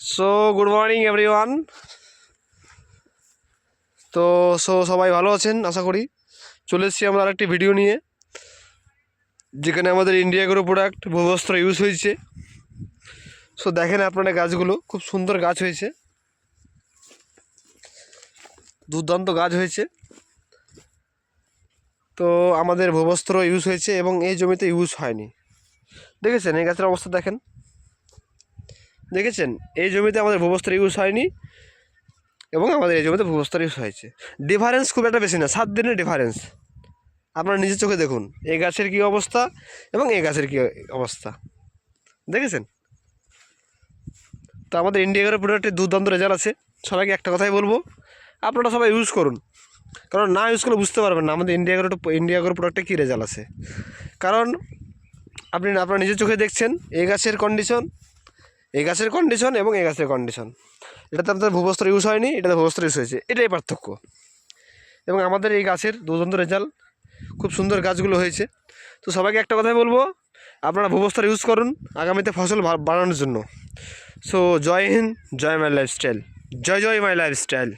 So good morning everyone তো so সবাই ভালো আছেন? আশা করি। চলে এসেছি আমরা আরেকটি ভিডিও নিয়ে, যেখানে আমাদের ইন্ডিয়া গ্রো প্রোডাক্ট ভূবস্ত্র ইউজ হয়েছে। সো দেখেন আপনারা গাছগুলো, খুব সুন্দর গাছ হয়েছে। দুর্দান্ত গাছ হয়েছে। তো, আমাদের ভূবস্ত্র ইউজ হয়েছে এবং এই জমিতে ইউজ হয়নি। দেখেছেন এই গাছের অবস্থা দেখেন? দেখেছেন? এই জমিতে আমাদের ভূবস্ত্র ইউজ হয়নি এবং আমাদের এই জমিতে ভূবস্ত্র ইউজ হয়েছে। ডিফারেন্স খুব একটা বেশি না, সাত দিনের ডিফারেন্স আপনারা নিজের চোখে দেখুন, এই গাছের কী অবস্থা এবং এই গাছের কী অবস্থা। দেখেছেন? তো আমাদের ইন্ডিয়ার প্রোডাক্টের দুর্দান্ত রেজাল্ট আছে। সবাইকে একটা কথাই বলব, আপনারা সবাই ইউজ করুন। কারণ না ইউজ করলে বুঝতে পারবেন না, আমাদের ইন্ডিয়া ইন্ডিয়া প্রোডাক্টে কী রেজাল্ট আছে। কারণ আপনি আপনারা নিজের চোখে দেখছেন, এই গাছের কন্ডিশন এই গাছের কন্ডিশন এবং এই গাছের কন্ডিশন এটাতে আপনাদের ভূবস্ত্র ইউজ হয়নি, এটাতে ভূবস্ত্র ইউজ হয়েছে। এটাই পার্থক্য। এবং আমাদের এই গাছের দুর্দান্ত রেজাল্ট খুব সুন্দর গাছগুলো হয়েছে। তো সবাইকে একটা কথাই বলব, আপনারা ভূবস্ত্র ইউজ করুন আগামীতে ফসল বাড়ানোর জন্য। So Joy Hind, Joy my lifestyle Joy Joy my lifestyle